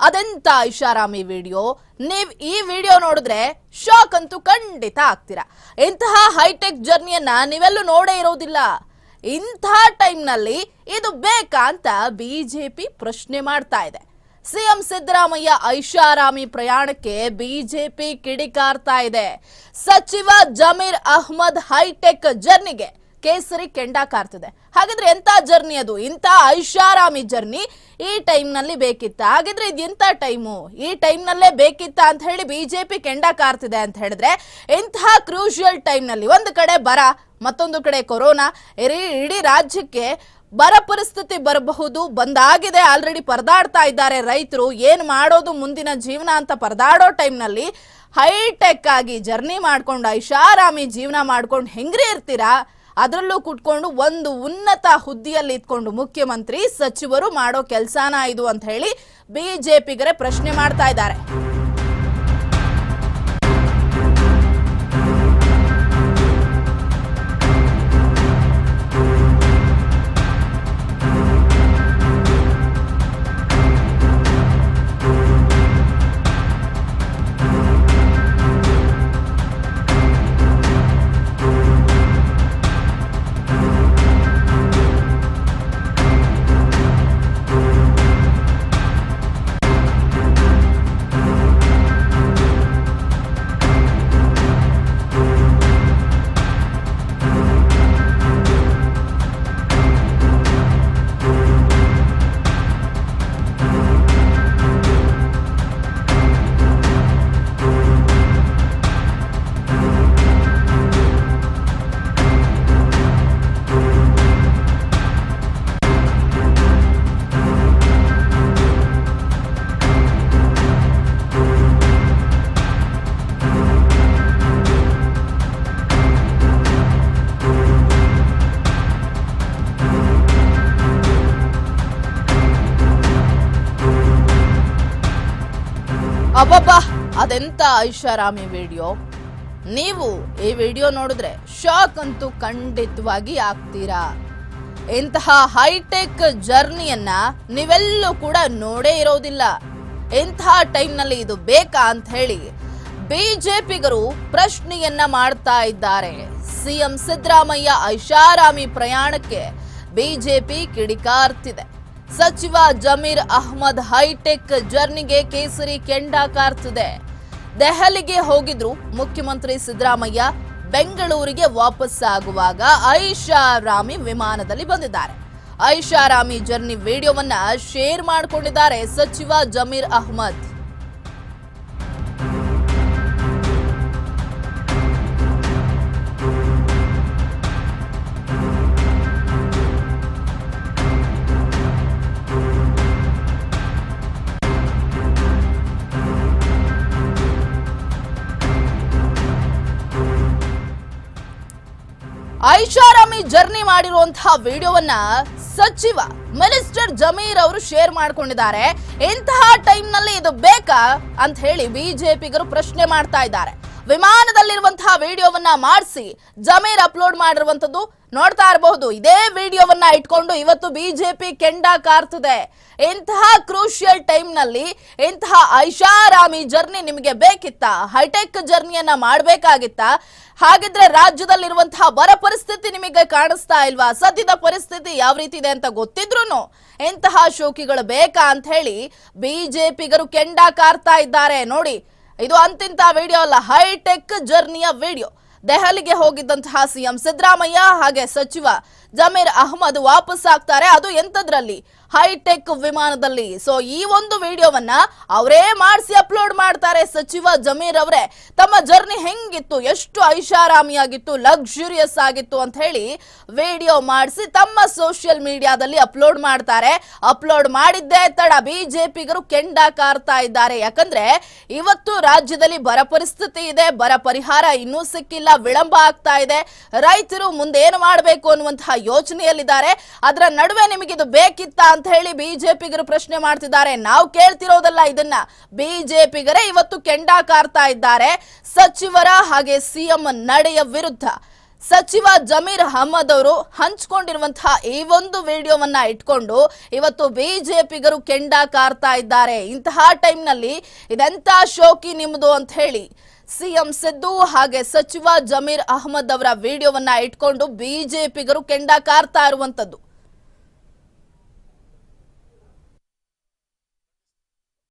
ಅದೆಂತ ಐಷಾರಾಮಿ ವಿಡಿಯೋ? ನೀವು ಈ ವಿಡಿಯೋ ನೋಡಿದ್ರೆ ಶಾಕ್ ಅಂತೂ ಖಂಡಿತ ಆಗ್ತೀರಾ. ಇಂತಹ ಹೈಟೆಕ್ ಜರ್ನಿಯನ್ನ ನೀವೆಲ್ಲೂ ನೋಡೇ ಇರೋದಿಲ್ಲ. ಇಂಥ ಟೈಮ್ನಲ್ಲಿ ಇದು ಬೇಕಾ ಅಂತ ಬಿಜೆಪಿ ಪ್ರಶ್ನೆ ಮಾಡ್ತಾ ಇದೆ. ಸಿಎಂ ಸಿದ್ದರಾಮಯ್ಯ ಐಷಾರಾಮಿ ಪ್ರಯಾಣಕ್ಕೆ ಬಿಜೆಪಿ ಕಿಡಿಕಾರ್ತಾ ಇದೆ. ಸಚಿವ ಜಮೀರ್ ಅಹ್ಮದ್ ಹೈಟೆಕ್ ಜರ್ನಿಗೆ ಕೇಸರಿ ಕೆಂಡ ಕಾರ್ತಿದೆ. ಹಾಗಾದ್ರೆ ಎಂತ ಜರ್ನಿ ಅದು? ಇಂಥ ಐಷಾರಾಮಿ ಜರ್ನಿ ಈ ಟೈಮ್ನಲ್ಲಿ ಬೇಕಿತ್ತ? ಹಾಗಿದ್ರೆ ಇದು ಎಂತ ಟೈಮು ಈ ಟೈಮ್ನಲ್ಲೇ ಬೇಕಿತ್ತ ಅಂತ ಹೇಳಿ ಬಿಜೆಪಿ ಕೆಂಡ ಕಾರ್ತಿದೆ ಅಂತ ಹೇಳಿದ್ರೆ ಇಂತಹ ಕ್ರೂಷಿಯಲ್ ಟೈಮ್ನಲ್ಲಿ ಒಂದು ಕಡೆ ಬರ, ಮತ್ತೊಂದು ಕಡೆ ಕೊರೋನಾ ಇಡೀ ಇಡೀ ರಾಜ್ಯಕ್ಕೆ ಬರ ಪರಿಸ್ಥಿತಿ ಬರಬಹುದು, ಬಂದಾಗಿದೆ ಆಲ್ರೆಡಿ ಪರದಾಡ್ತಾ ಇದ್ದಾರೆ ರೈತರು, ಏನು ಮಾಡೋದು ಮುಂದಿನ ಜೀವನ ಅಂತ ಪರದಾಡೋ ಟೈಮ್ನಲ್ಲಿ ಹೈಟೆಕ್ ಆಗಿ ಜರ್ನಿ ಮಾಡ್ಕೊಂಡು, ಐಷಾರಾಮಿ ಜೀವನ ಮಾಡ್ಕೊಂಡು ಹೆಂಗ್ರಿ ಇರ್ತೀರಾ? ಅದರಲ್ಲೂ ಕುಟ್ಕೊಂಡು ಒಂದು ಉನ್ನತ ಹುದ್ದೆಯಲ್ಲಿ ಇದ್ಕೊಂಡು ಮುಖ್ಯಮಂತ್ರಿ ಸಚಿವರು ಮಾಡೋ ಕೆಲಸನ ಇದು ಅಂತ ಹೇಳಿ ಬಿಜೆಪಿಗರೇ ಪ್ರಶ್ನೆ ಮಾಡ್ತಾ ಇದ್ದಾರೆ. ಅಬ್ಬಬ್ಬಾ, ಅದೆಂತ ಐಷಾರಾಮಿ ವಿಡಿಯೋ? ನೀವು ಈ ವಿಡಿಯೋ ನೋಡಿದ್ರೆ ಶಾಕ್ ಅಂತೂ ಖಂಡಿತವಾಗಿ ಆಗ್ತೀರಾ. ಇಂತಹ ಹೈಟೆಕ್ ಜರ್ನಿಯನ್ನ ನೀವೆಲ್ಲೂ ಕೂಡ ನೋಡೇ ಇರೋದಿಲ್ಲ. ಇಂತಹ ಟೈಮ್ನಲ್ಲಿ ಇದು ಬೇಕಾ ಅಂತ ಹೇಳಿ ಬಿಜೆಪಿಗರು ಪ್ರಶ್ನೆಯನ್ನ ಮಾಡ್ತಾ ಇದ್ದಾರೆ. ಸಿಎಂ ಸಿದ್ದರಾಮಯ್ಯ ಐಷಾರಾಮಿ ಪ್ರಯಾಣಕ್ಕೆ ಬಿಜೆಪಿ ಕಿಡಿಕಾರ್ತಿದೆ. ಸಚಿವ ಜಮೀರ್ ಅಹ್ಮದ್ ಹೈಟೆಕ್ ಜರ್ನಿಗೆ ಕೇಸರಿ ಕೆಂಡ ಕಾರ್ತಿದೆ. ದೆಹಲಿಗೆ ಹೋಗಿದ್ರು ಮುಖ್ಯಮಂತ್ರಿ ಸಿದ್ದರಾಮಯ್ಯ, ಬೆಂಗಳೂರಿಗೆ ವಾಪಸ್ಸಾಗುವಾಗ ಐಷಾರಾಮಿ ವಿಮಾನದಲ್ಲಿ ಬಂದಿದ್ದಾರೆ. ಐಷಾರಾಮಿ ಜರ್ನಿ ವಿಡಿಯೋವನ್ನ ಶೇರ್ ಮಾಡಿಕೊಂಡಿದ್ದಾರೆ ಸಚಿವ ಜಮೀರ್ ಅಹ್ಮದ್. ಐಷಾರಾಮಿ ಜರ್ನಿ ಮಾಡಿರುವಂತಹ ವಿಡಿಯೋವನ್ನ ಸಚಿವ ಮಿನಿಸ್ಟರ್ ಜಮೀರ್ ಅವರು ಶೇರ್ ಮಾಡ್ಕೊಂಡಿದ್ದಾರೆ. ಇಂತಹ ಟೈಮ್ನಲ್ಲಿ ಇದು ಬೇಕಾ ಅಂತ ಹೇಳಿ ಬಿಜೆಪಿಗರು ಪ್ರಶ್ನೆ ಮಾಡ್ತಾ ಇದ್ದಾರೆ. ವಿಮಾನದಲ್ಲಿರುವಂತಹ ವಿಡಿಯೋವನ್ನ ಮಾಡಿಸಿ, ಜಮೀರ್ ಅಪ್ಲೋಡ್ ಮಾಡಿರುವಂತದ್ದು ನೋಡ್ತಾ ಇರಬಹುದು. ಇದೇ ವಿಡಿಯೋವನ್ನ ಇಟ್ಕೊಂಡು ಇವತ್ತು ಬಿಜೆಪಿ ಕೆಂಡ ಕಾರ್ತಿದೆ. ಇಂತಹ ಕ್ರೂಷಿಯಲ್ ಟೈಮ್ನಲ್ಲಿ ಇಂತಹ ಐಷಾರಾಮಿ ಜರ್ನಿ ನಿಮಗೆ ಬೇಕಿತ್ತ? ಹೈಟೆಕ್ ಜರ್ನಿಯನ್ನ ಮಾಡಬೇಕಾಗಿತ್ತ? ಹಾಗಿದ್ರೆ ರಾಜ್ಯದಲ್ಲಿರುವಂತಹ ಬರ ಪರಿಸ್ಥಿತಿ ನಿಮಗೆ ಕಾಣಿಸ್ತಾ ಇಲ್ವಾ? ಸದ್ಯದ ಪರಿಸ್ಥಿತಿ ಯಾವ ರೀತಿ ಇದೆ ಅಂತ ಗೊತ್ತಿದ್ರು ಇಂತಹ ಶೋಕಿಗಳು ಬೇಕಾ ಅಂತ ಹೇಳಿ ಬಿಜೆಪಿಗರು ಕೆಂಡ ಕಾರ್ತಾ ಇದ್ದಾರೆ. ನೋಡಿ ಇದು ಅಂತಿಂತ ವಿಡಿಯೋ ಅಲ್ಲ ಹೈಟೆಕ್ ಜರ್ನಿಯ ವಿಡಿಯೋ ದೆಹಲಿಗೆ ಹೋಗಿದ್ದಂತಹ ಸಿಎಂ ಸಿದ್ದರಾಮಯ್ಯ ಹಾಗೆ ಸಚಿವ ಜಮೀರ್ ಅಹ್ಮದ್ ವಾಪಸ್ ಆಗ್ತಾರೆ ಅದು ಎಂತದ್ರಲ್ಲಿ ಹೈಟೆಕ್ ವಿಮಾನದಲ್ಲಿ. ಸೊ ಈ ಒಂದು ವಿಡಿಯೋವನ್ನ ಅವರೇ ಮಾಡಿಸಿ ಅಪ್ಲೋಡ್ ಮಾಡ್ತಾರೆ ಸಚಿವ ಜಮೀರ್ ಅವರೇ. ತಮ್ಮ ಜರ್ನಿ ಹೆಂಗಿತ್ತು? ಎಷ್ಟು ಐಷಾರಾಮಿಯಾಗಿತ್ತು? ಲಕ್ಸುರಿಯಸ್ ಆಗಿತ್ತು ಅಂತ ಹೇಳಿ ವಿಡಿಯೋ ಮಾಡಿಸಿ ತಮ್ಮ ಸೋಷಿಯಲ್ ಮೀಡಿಯಾದಲ್ಲಿ ಅಪ್ಲೋಡ್ ಮಾಡ್ತಾರೆ. ಅಪ್ಲೋಡ್ ಮಾಡಿದ್ದೇ ತಡ ಬಿಜೆಪಿಗರು ಕೆಂಡ ಕಾರ್ತಾ ಇದ್ದಾರೆ. ಯಾಕಂದ್ರೆ ಇವತ್ತು ರಾಜ್ಯದಲ್ಲಿ ಬರ ಪರಿಸ್ಥಿತಿ ಇದೆ, ಬರ ಪರಿಹಾರ ಇನ್ನೂ ಸಿಕ್ಕಿಲ್ಲ, ವಿಳಂಬ ಆಗ್ತಾ ಇದೆ. ರೈತರು ಮುಂದೇನು ಮಾಡಬೇಕು ಅನ್ನುವಂತಹ ಯೋಚನೆಯಲ್ಲಿದ್ದಾರೆ. ಅದರ ನಡುವೆ ನಿಮಗಿದು ಬೇಕಿತ್ತಾ ಅಂತ ಹೇಳಿ ಬಿಜೆಪಿಗರು ಪ್ರಶ್ನೆ ಮಾಡ್ತಿದ್ದಾರೆ. ನಾವು ಕೇಳ್ತಿರೋದಲ್ಲ ಇದನ್ನ. ಬಿಜೆಪಿಗರೇ ಇವತ್ತು ಕೆಂಡ ಕಾರ್ತಾ ಇದ್ದಾರೆ. ಸಚಿವರ ಹಾಗೆ ಸಿಎಂ ನಡೆಯ ವಿರುದ್ಧ. ಸಚಿವ ಜಮೀರ್ ಅಹಮದ್ ಅವರು ಹಂಚಿಕೊಂಡಿರುವಂತಹ ಈ ಒಂದು ವಿಡಿಯೋವನ್ನ ಇಟ್ಕೊಂಡು ಇವತ್ತು ಬಿಜೆಪಿಗರು ಕೆಂಡ ಕಾರ್ತಾ ಇದ್ದಾರೆ. ಇಂತಹ ಟೈಮ್ನಲ್ಲಿ ಇದೆಂತ ಶೋಕಿ ನಿಮ್ಮದು ಅಂತ ಹೇಳಿ ಸಿಎಂ ಸಿದ್ದು ಹಾಗೆ ಸಚಿವ ಜಮೀರ್ ಅಹಮದ್ ಅವರ ವಿಡಿಯೋವನ್ನ ಇಟ್ಕೊಂಡು ಬಿಜೆಪಿಗರು ಕೆಂಡ ಕಾರ್ತಾ ಇರುವಂತದ್ದು